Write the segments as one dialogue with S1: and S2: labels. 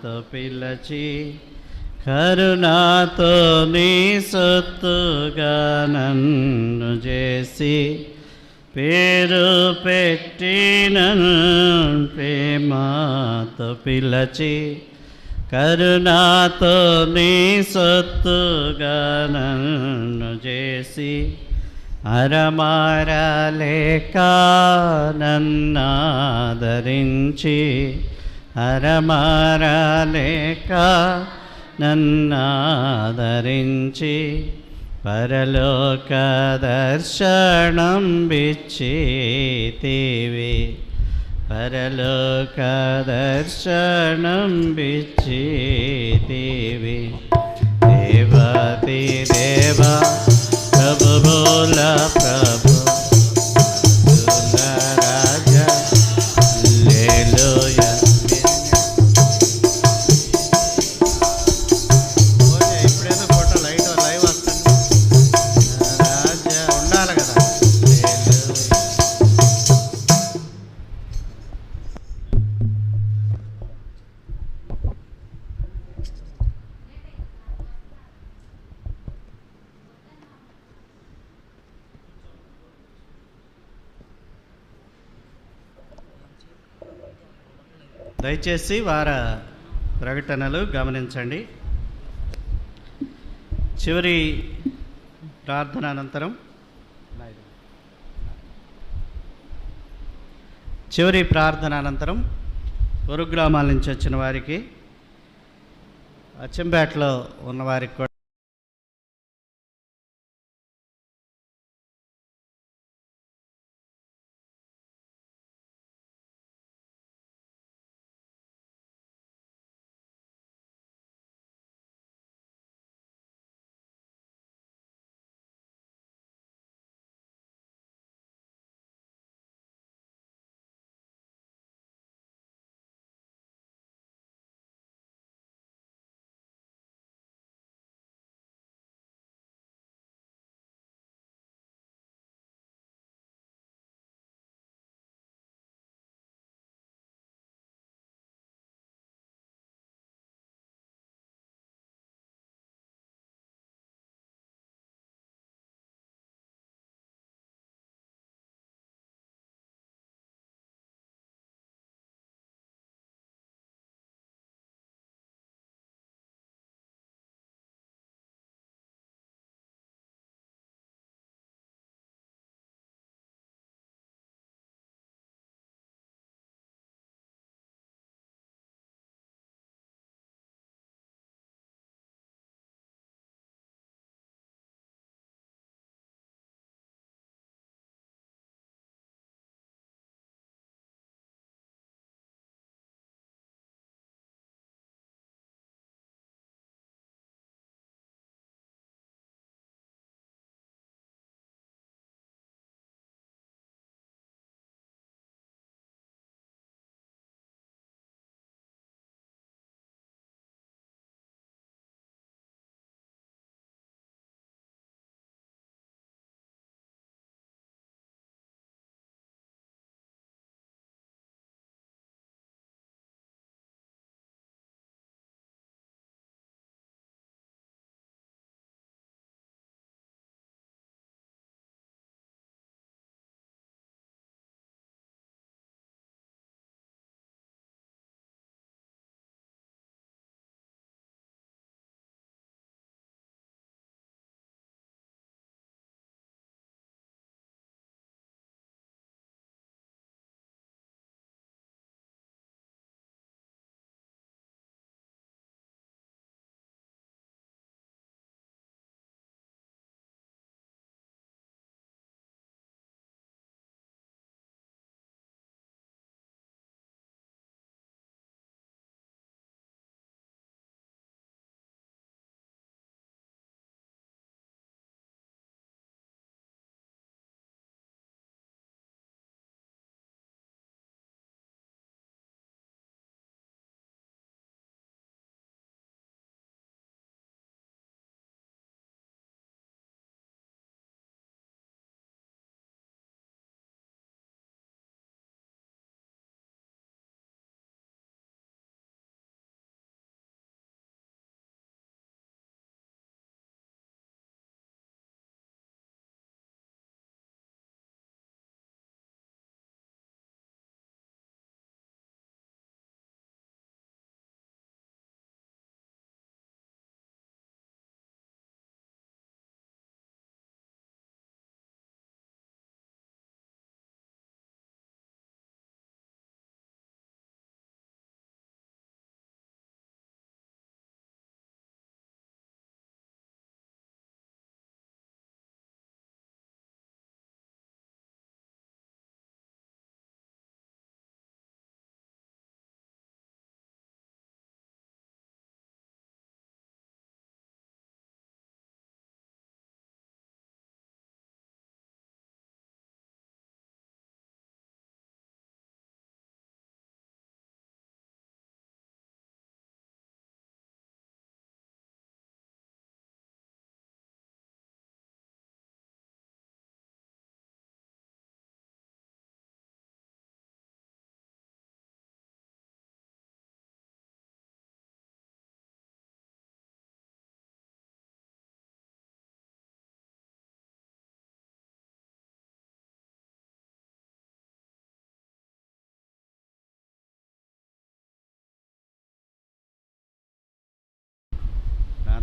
S1: ప్రేమతో పిలచి కరుణాతో నీ సొత్తుగా నన్ను చేసి పేరు పెట్టి నన్ను ప్రేమాతో పిలచి కరుణాతో నీ సొత్తుగా నన్ను చేసి అరమారలేక నన్నాదరించి అరమారాలేక నన్నాదరించి పరలోక దర్శనం బిచ్చితివి పరలోక దర్శనం బిచ్చితివి దేవతి దేవ ప్రభు బోల ప్రభు దయచేసి వార ప్రకటనలు గమనించండి. చివరి ప్రార్థన అనంతరం. చివరి ప్రార్థన అనంతరం పొరుగు గ్రామాల నుంచి వచ్చిన వారికి అచ్చంపేటలో ఉన్నవారికి కూడా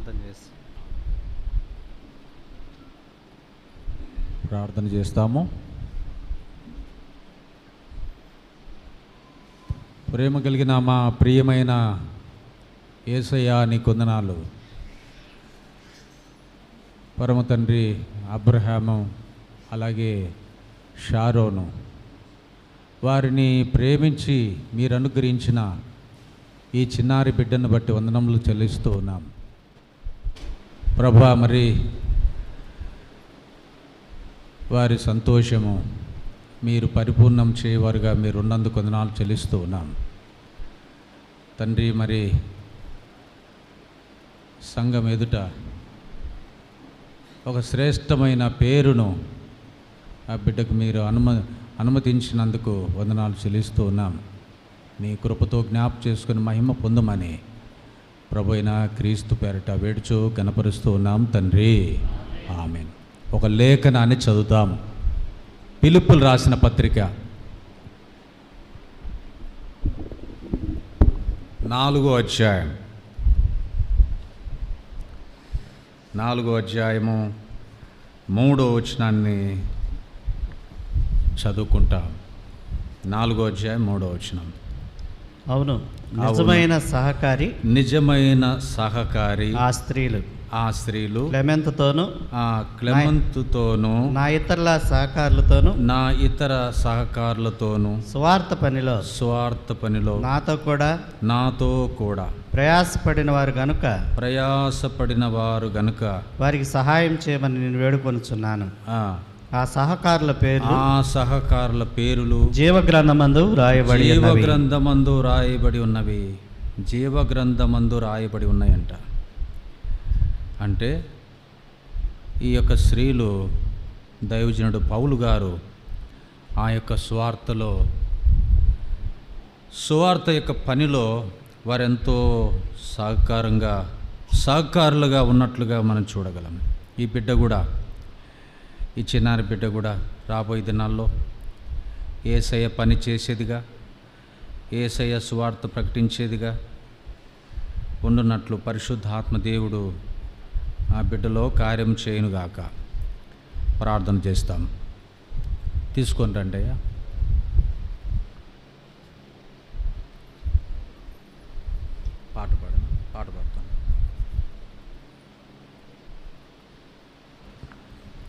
S1: ప్రార్థన చేస్తాం.
S2: ప్రార్థన చేస్తాము. ప్రేమ కలిగిన మా ప్రియమైన ఏసయ్య నీ కొందనాలు. పరమ తండ్రి అబ్రహాము అలాగే షారోను వారిని ప్రేమించి మీరు అనుగ్రహించిన ఈ చిన్నారి బిడ్డను బట్టి వందనములు చెల్లిస్తూ ఉన్నాం. ప్రభా మరి వారి సంతోషము మీరు పరిపూర్ణం చేయవారుగా మీరు ఉన్నందుకు వందనాలు చెల్లిస్తూ ఉన్నాం. తండ్రి మరి సంఘం ఎదుట ఒక శ్రేష్టమైన పేరును ఆ బిడ్డకు మీరు అనుమ అనుమతించినందుకు వందనాలు చెల్లిస్తూ ఉన్నాం. మీ కృపతో జ్ఞాప చేసుకుని మహిమ పొందమని ప్రభు అయిన క్రీస్తు పేరట వేడుచు కనపరుస్తూ ఉన్నాం తండ్రి. ఆమె ఒక లేఖనాన్ని చదువుతాం పిలుపులు రాసిన పత్రిక నాలుగో అధ్యాయం. నాలుగో అధ్యాయము మూడో వచనాన్ని చదువుకుంటాం. నాలుగో అధ్యాయం మూడో వచనం.
S1: అవును. నిజమైన సహకారి
S2: నిజమైన సహకారి
S1: ఆ స్త్రీలు.
S2: ఆ స్త్రీలు.
S1: క్లెమెంత్తోను
S2: ఆ క్లెమంతుతోనూ
S1: నా ఇతరుల సహకారులతోను
S2: నా ఇతర సహకారులతోనూ
S1: స్వార్థ పనిలో
S2: స్వార్థ పనిలో
S1: నాతో కూడా
S2: నాతో కూడా
S1: ప్రయాసపడిన వారు గనుక
S2: ప్రయాసపడిన వారు గనుక
S1: వారికి సహాయం చేయమని నేను వేడుకొనుచున్నాను.
S2: ఆ,
S1: సహకారుల పేర్లు
S2: ఆ సహకారుల పేరులు
S1: జీవగ్రంథమందు రాయబడి
S2: జీవ
S1: ఉన్నవి.
S2: గ్రంథమందు రాయబడి ఉన్నవి. జీవ గ్రంథమందు రాయబడి ఉన్నాయంట. అంటే ఈ యొక్క స్త్రీలు దైవజనుడు పౌలు గారు ఆ యొక్క స్వార్థలో సువార్త యొక్క పనిలో వారెంతో సహకారంగా సహకారులుగా ఉన్నట్లుగా మనం చూడగలం. ఈ బిడ్డ కూడా ఈ చిన్నారి బిడ్డ కూడా రాబోయే దినాల్లో ఏసయ్య పని చేసేదిగా ఏసయ్య సువార్త ప్రకటించేదిగా ఉండునట్లు పరిశుద్ధాత్మ దేవుడు ఆ బిడ్డలో కార్యం చేయనుగాక. ప్రార్థన చేస్తాం. తీసుకొని రండి అయ్యా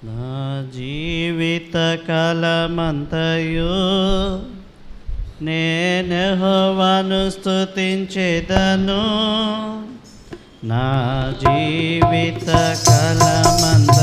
S1: నా జీవిత కలమంతయు నేను హోవాను స్తుతించేదను. నా జీవిత కలమంత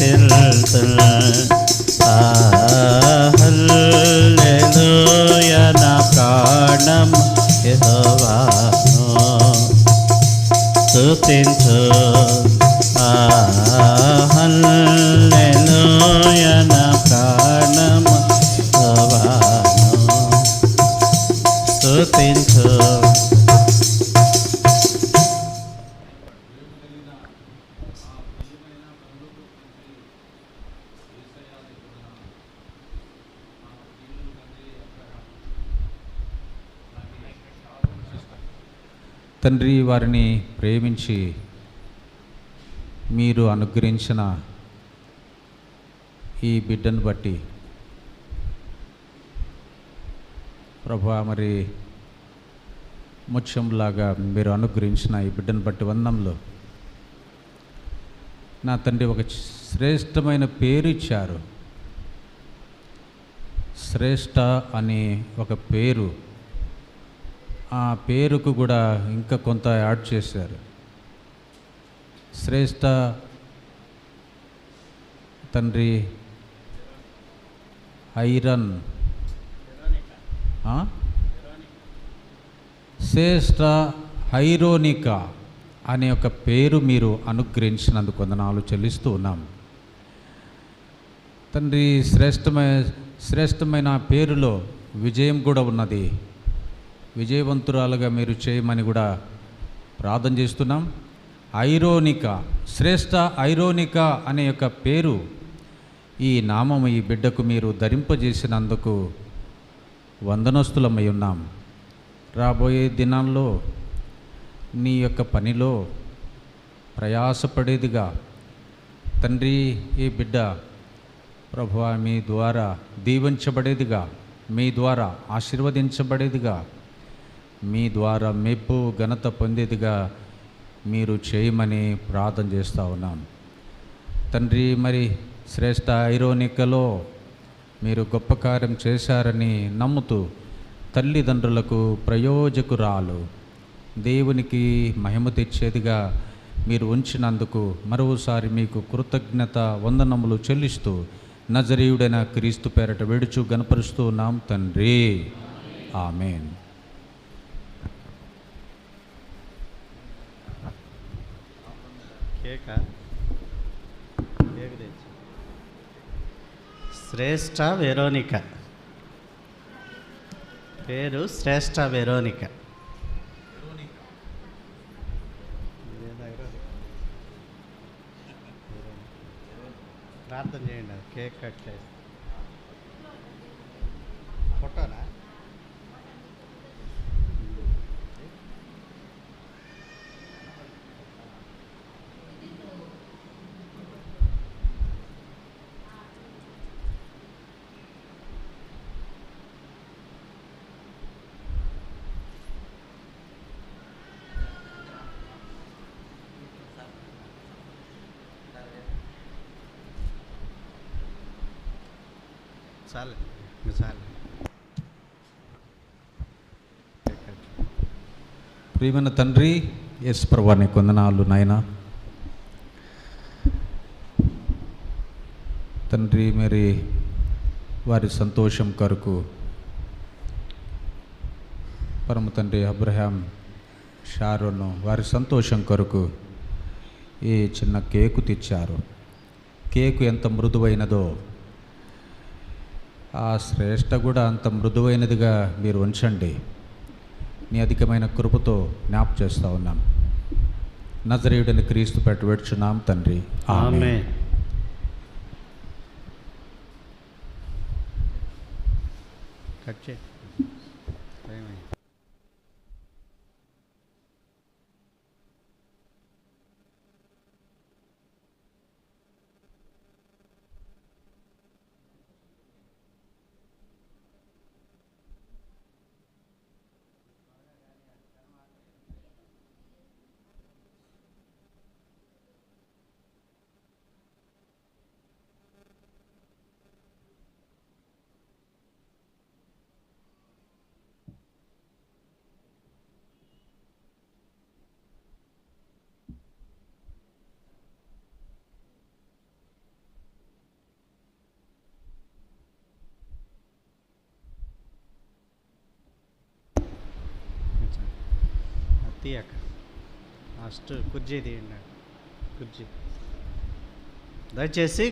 S1: செல்ல.
S2: తండ్రి వారిని ప్రేమించి మీరు అనుగ్రహించిన ఈ బిడ్డను బట్టి ప్రభా మరి ముత్యంలాగా మీరు అనుగ్రహించిన ఈ బిడ్డను బట్టి వందంలో నా తండ్రి ఒక శ్రేష్టమైన పేరు ఇచ్చారు. శ్రేష్ట అనే ఒక పేరు ఆ పేరుకు కూడా ఇంకా కొంత యాడ్ చేశారు. శ్రేష్ట తండ్రి ఐరన్. శ్రేష్ట హైరోనిక అనే ఒక పేరు మీరు అనుగ్రహించినందుకు వందనాలు చెల్లిస్తూ ఉన్నాం. తండ్రి శ్రేష్టమైన శ్రేష్టమైన పేరులో విజయం కూడా ఉన్నది. విజయవంతురాలుగా మీరు చేయమని కూడా ప్రార్థన చేస్తున్నాం. ఐరోనిక శ్రేష్ట ఐరోనిక అనే యొక్క పేరు ఈ నామం ఈ బిడ్డకు మీరు ధరింపజేసినందుకు వందనస్తులమై ఉన్నాం. రాబోయే దినాల్లో నీ యొక్క పనిలో ప్రయాసపడేదిగా తండ్రి ఈ బిడ్డ ప్రభువా మీ ద్వారా దీవించబడేదిగా మీ ద్వారా ఆశీర్వదించబడేదిగా మీ ద్వారా మెప్పు ఘనత పొందేదిగా మీరు చేయమని ప్రార్థన చేస్తూ ఉన్నాం తండ్రి మరి శ్రేష్ట ఐరోనికలో మీరు గొప్ప కార్యం చేశారని నమ్ముతూ తల్లిదండ్రులకు ప్రయోజకురాలు దేవునికి మహిమ తెచ్చేదిగా మీరు ఉంచినందుకు మరోసారి మీకు కృతజ్ఞత వందనములు చెల్లిస్తూ నజరీయుడైన క్రీస్తు పేరట వేడుచు గనపరుస్తూ ఉన్నాం తండ్రి. ఆమెన్.
S1: కేక కేక్ తెచ్చు. శ్రేష్ఠ వెరోనిక. పేరు శ్రేష్ఠ వెరోనిక. ప్రార్థన చేయండి కేక్ కట్ చేసి. చాలే ఇంకా
S2: ప్రియమైన తండ్రి ఎస్ ప్రభాని కొందనాలు నాయన. తండ్రి మరి వారి సంతోషం కొరకు పరమ తండ్రి అబ్రహాం షారోను వారి సంతోషం కొరకు ఈ చిన్న కేకు తెచ్చారు. కేకు ఎంత మృదువైనదో ఆ శ్రేష్ట కూడా అంత మృదువైనదిగా మీరు ఉంచండి. నీ అధికమైన కృపతో జ్ఞాప చేస్తూ ఉన్నాం. నజరేయుడిని క్రీస్తు పెట్టి తండ్రి.
S1: ఆమె కట్ చే తీయక ఫస్ట్ కుర్జీ తీయండి కుర్జీ దయచేసి